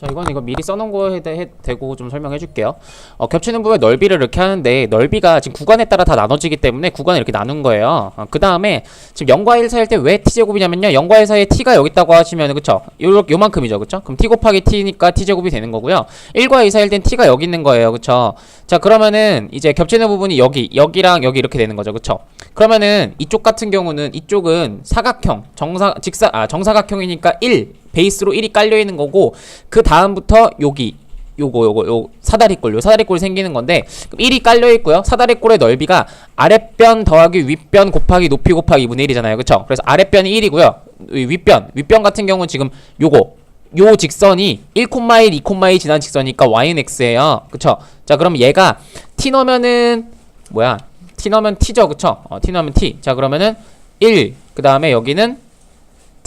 자 이건 이거 미리 써놓은 거에 대해 대고 좀 설명해 줄게요. 어, 겹치는 부분의 넓이를 이렇게 하는데 넓이가 지금 구간에 따라 다 나눠지기 때문에 구간을 이렇게 나눈 거예요. 어, 그 다음에 지금 0과 1 사이일 때 왜 t제곱이냐면요. 0과 1 사이에 t가 여기 있다고 하시면 그쵸? 요, 요만큼이죠. 그쵸? 그럼 t 곱하기 t니까 t제곱이 되는 거고요. 1과 2 사이일 땐 t가 여기 있는 거예요. 그쵸? 자 그러면은 이제 겹치는 부분이 여기 여기랑 여기 이렇게 되는 거죠. 그쵸? 그러면은 이쪽 같은 경우는 이쪽은 사각형 정사 직사 아 정사각형이니까 1 베이스로 1이 깔려 있는 거고 그 다음부터 여기 요거 요거 요 사다리꼴 요 사다리꼴이 생기는 건데 그럼 1이 깔려 있고요. 사다리꼴의 넓이가 아랫변 더하기 윗변 곱하기 높이 곱하기 2분의 1이잖아요. 그쵸? 그래서 아랫변이 1이고요. 윗변 윗변 같은 경우는 지금 요거 요 직선이 1,1, 2,2 지난 직선이니까 y는 x예요. 그쵸? 자 그럼 얘가 t 넣으면은 뭐야? T 넣으면 t죠. 그쵸? 어, t 넣으면 t. 자 그러면은 1 그 다음에 여기는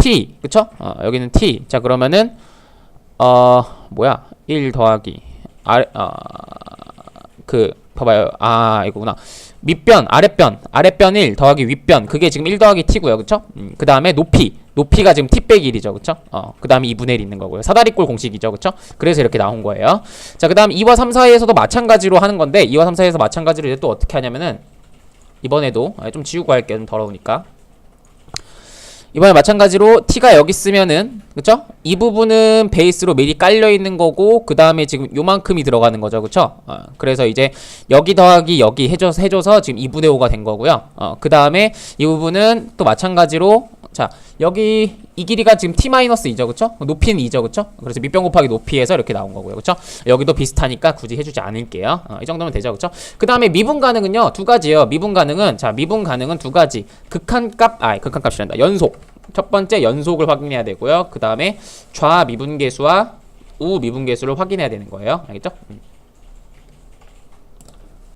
t. 그쵸? 어, 여기는 t. 자 그러면은 어 뭐야? 1 더하기. 아래 어그 봐봐요. 아 이거구나. 밑변 아랫변. 아랫변 1 더하기 윗변. 그게 지금 1 더하기 t고요. 그쵸? 음, 그 다음에 높이. 높이가 지금 t 빼기 1이죠. 그쵸? 어그 다음에 2분의 1 있는 거고요. 사다리꼴 공식이죠. 그쵸? 그래서 이렇게 나온 거예요. 자 그 다음 2와 3 사이에서도 마찬가지로 하는 건데 2와 3 사이에서 마찬가지로 이제 또 어떻게 하냐면은 이번에도 아, 좀 지우고 할게요. 좀 더러우니까 이번에 마찬가지로 t가 여기 있으면은 그쵸? 이 부분은 베이스로 미리 깔려 있는 거고 그 다음에 지금 요만큼이 들어가는 거죠 그쵸? 어, 그래서 이제 여기 더하기 여기 해줘서 해줘서 지금 2분의 5가 된 거고요 어, 그 다음에 이 부분은 또 마찬가지로 자 여기 이 길이가 지금 t-2죠 그쵸? 높이는 2죠 그쵸? 그래서 밑변 곱하기 높이에서 이렇게 나온 거고요 그쵸? 여기도 비슷하니까 굳이 해주지 않을게요 어, 이 정도면 되죠 그쵸? 그 다음에 미분 가능은요 두 가지예요 미분 가능은 자 미분 가능은 두 가지 극한값 아 극한값이란다 연속 첫 번째 연속을 확인해야 되고요 그 다음에 좌 미분계수와 우 미분계수를 확인해야 되는 거예요 알겠죠? 음.